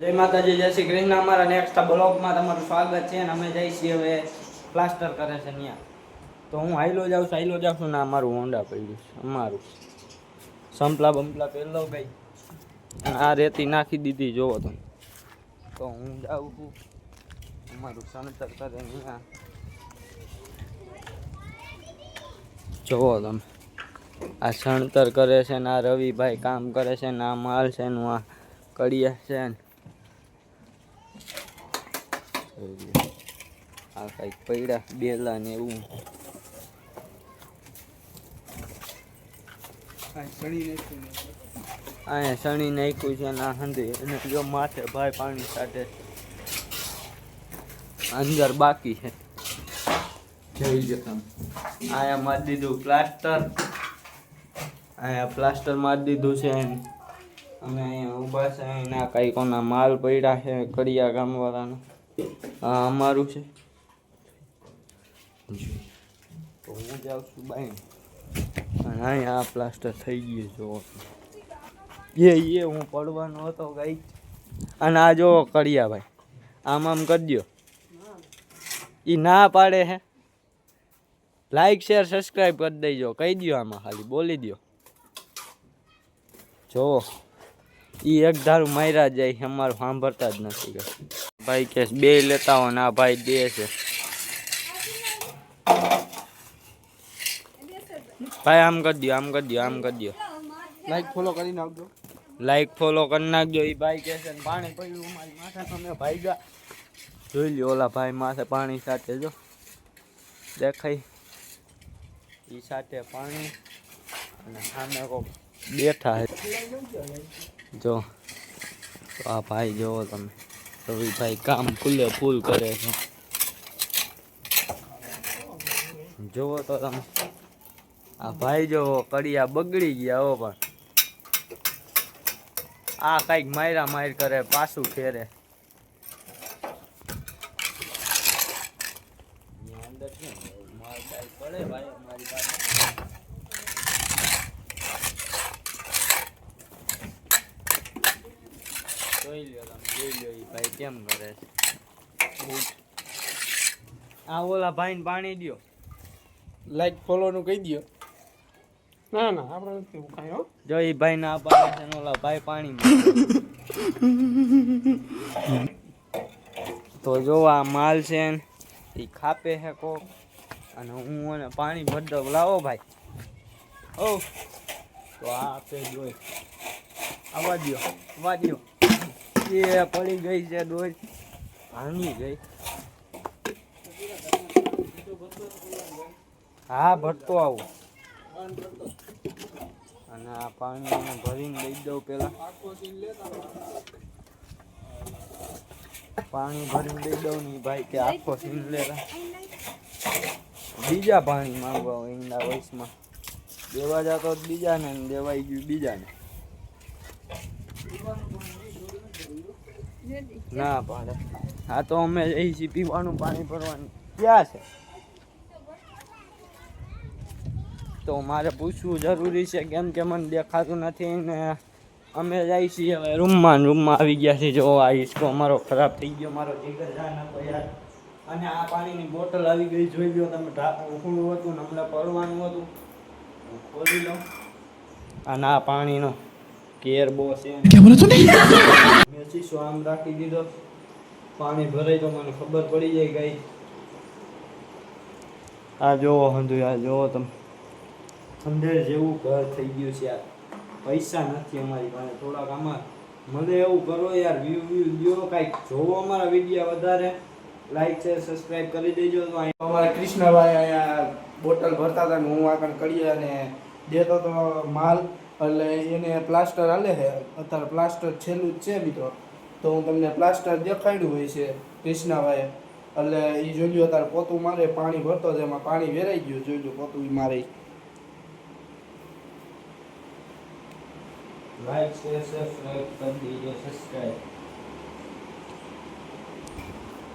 જય માતાજી, જય શ્રી કૃષ્ણ. અમારા નેક્સ્ટ બ્લોગમાં તમારું સ્વાગત છે અને અમે જઈ છીએ હવે પ્લાસ્ટર કરે છે ત્યાં તો હું હાઈલો જાઉં છું, હાઈલો જાઉં છું ને અમારું હોન્ડા પડ્યું છે, અમારું. સંપલા બંપલા પહેલો ગઈ આ રેતી નાખી દીધી, જોવો તમે. તો હું જાઉં છું. અમારું સણતર કરે ત્યાં જોવો તમે. આ સણતર કરે છે ને આ રવિભાઈ કામ કરે છે ને આ માલ છે ને આ કડિયા છે ને આ કંઈક પૈડા બેલા ને એવું. અહીંયા શણી નાખ્યું છે ના હંધી. અને જો માથે ભાઈ પાણી સાથે. અંદર બાકી છે. અહીંયા મારી દીધું પ્લાસ્ટર. અહીંયા પ્લાસ્ટર મારી દીધું છે અને અહીંયા ઊભા છે એના કઈ કોના માલ પડ્યા છે કડિયા ગામવાળાના. આ અમારું છે. તો હું જાઉં છું બાઈ. અને આ પ્લાસ્ટર થઈ ગયું જો એ એ હું પડવાનો હતો ગઈ અને આ જો કરિયા ભાઈ આમ આમ કરી દો એ ના પાડે હે. લાઈક શેર સબસ્ક્રાઈબ કરી દેજો. કહી દો આમાં ખાલી બોલી દો જો એ એક ધારું માર્યા જાય અમારું સાંભળતા જ નથી ભાઈ કે બે લેતા હો ના ભાઈ દે છે. ભાઈ આમ કરી દો આમ કરી દો આમ કરી દો લાઈક ફોલો કરી નાખજો લાઈક ફોલો કરી નાખજો એ ભાઈ કહે છે પાણી પડ્યું મારી માથે તમે ભાઈ ગયા. જોઈ લ્યો ઓલા ભાઈ માથે પાણી સાથે જો. દેખાય. એ સાથે પાણી અને સામે કોક બેઠા છે. જો આ ભાઈ જોવો તમે. રવિભાઈ કામ ખુલ્લે ફૂલ કરે છે. જોવો તો તમે. આ ભાઈ જો કડિયા બગડી ગયા હો પણ. આ કંઈક માયરા માયર કરે, પાછું ફેરે. પડે ભાઈ અમારી પાસે જોઈ લ્યો તમે જોઈ લ્યો ભાઈ કેમ કરે છે. આ ઓલા ભાઈને પાણી દ્યો. લાઈક ફોલો નું કહી દો ના ના આપણે નથી કાંઈ હો. જો એ ભાઈ ના પાડે છે ઓલા ભાઈ પાણી તો જો આ માલ છે ને એ ખાપે છે કોક. અને હું એને પાણી ભરતો લાવો ભાઈ. ઓ તો આ આપે જોઈ આવવા દ્યો આવવા દ્યો. એ પડી ગઈ છે ડોઈ ભાંગી ગઈ. હા ભરતો આવું. અને આ પાણી ભરીને દઈ દઉં પેલા. પાણી ભરીને દઈ દઉં ને ભાઈ કે આખો સીન લેતા બીજા પાણી માંગવા હોય ઈંડા વયસમાં દેવા જતો બીજાને દેવાઈ ગયું બીજા ને પાડે. હા, તો અમે જઈ છીએ પીવાનું પાણી ભરવાનું. ક્યાં છે? તો મારે પૂછવું જરૂરી છે, કેમ કે મને દેખાતું નથી ને અમે જઈ છીએ હવે રૂમમાં રૂમમાં આવી ગયા છીએ જો આ હિસ્કો અમારો ખરાબ થઈ ગયો, મારો જીગર નતો યાર. અને આ પાણીની બોટલ આવી ગઈ, જોઈ ગયો તમે, ઢાંકણું હતું ને હમણાં પડવાનું હતું. ખોલી લો અને આ પાણીનો કેર તો નહીં? મેં શીશો આમ રાખી દીધો. પાણી ભરાય તો મને ખબર પડી જાય ગઈ આ જોવો હંધુ આ જોવો તમે. અંદર જેવું ઘર થઈ ગયું છે યાર. પૈસા નથી અમારી પાસે થોડાક આમાં. મને એવું કરો યાર વ્યૂ વ્યૂ દો કાંઈક. જોવો અમારા વીડિયો વધારે. લાઈક છે સબસ્ક્રાઇબ કરી દેજો. તો અમારા કૃષ્ણભાઈ અહીંયા બોટલ ભરતા હતા ને હું આગળ કરીએ અને દેતો તો માલ. એટલે એને પ્લાસ્ટર હાલે છે. અત્યારે પ્લાસ્ટર છેલ્લું જ છે મિત્રો. તો હું તમને પ્લાસ્ટર દેખાડ્યું હોય છે કૃષ્ણાભાઈએ. એટલે એ જોઈ લો અત્યારે પોતું મારે પાણી ભરતો એમાં પાણી વેરાઈ ગયું. જોઈ લો પોતું મારે. લાઈક છે સબસ્ક્રાઇબ કરી દેજો સબસ્ક્રાઇબ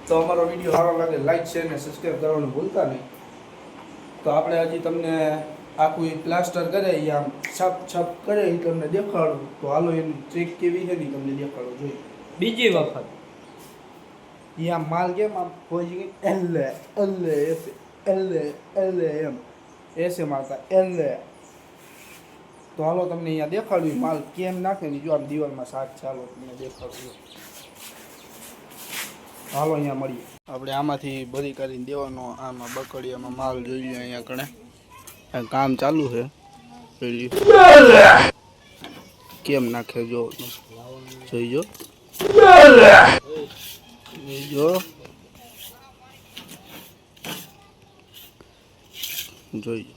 તો અમારો વીડિયો સારો લાગે લાઈક શેર ને સબસ્ક્રાઈબ કરવાનું ભૂલતા નહીં. તો આપણે હજી તમને આખું એ પ્લાસ્ટર કરે એ આમ છપ છપ કરે એ તમને દેખાડું. તો હાલો એની ટ્રીક કેવી છે ને તમને દેખાડું જોઈએ બીજી વખત. અહીંયા માલ કેમ આમ પહોંચી ગઈ એલે એલે એસે એલે એલે એમ. એસે મારતા એલે. તો હાલો તમને અહીંયા દેખાડ્યું માલ કેમ નાખે ને જો આમ દિવાલમાં શાક ચાલો તમને દેખાડું હાલો અહીંયા મળીએ. આપણે આમાંથી બધી કરીને દેવાનો આમાં બકડીયામાં માલ જોઈ લઈએ અહીંયા કણે કામ ચાલુ છે જોઈ લ્યો. કેમ નાખે જો જોઈજો જોઈજો જોઈજો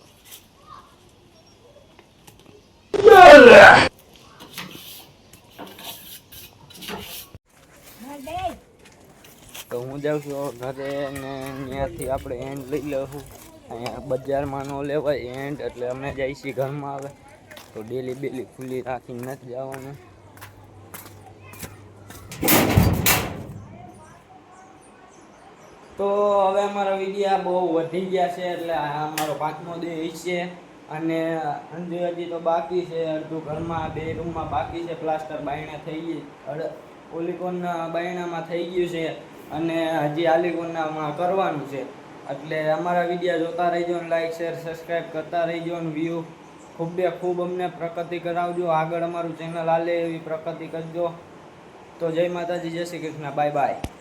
તો હું જાઉં છું ઘરે ને ત્યાંથી આપણે એન્ડ લઈ લઉં અહીંયા બજારમાં ન લેવાય એન્ડ એટલે અમે જઈએ છીએ ઘરમાં આવે તો ડેલી બેલી ખુલ્લી રાખીને નથી જવાનું. તો હવે અમારા વિડીયા બહુ વધી ગયા છે, એટલે અમારો પાંચમો દિવસ છે. અને અંજુ હજી તો બાકી છે, અડધું ઘરમાં, બે રૂમમાં બાકી છે, પ્લાસ્ટર બાયણા થઈ ગઈ. ઓલિકોનના બાયણામાં થઈ ગયું છે. અને હજી આલિકોનનામાં કરવાનું છે. એટલે અમારા વિડીયા જોતા રહેજો ને લાઈક શેર સબસ્ક્રાઈબ કરતા રહેજો અને વ્યૂ ખૂબે ખૂબ અમને પ્રગતિ કરાવજો. આગળ અમારું ચેનલ હાલે એવી પ્રગતિ કરજો. તો જય માતાજી, જય શ્રી કૃષ્ણ. Bye bye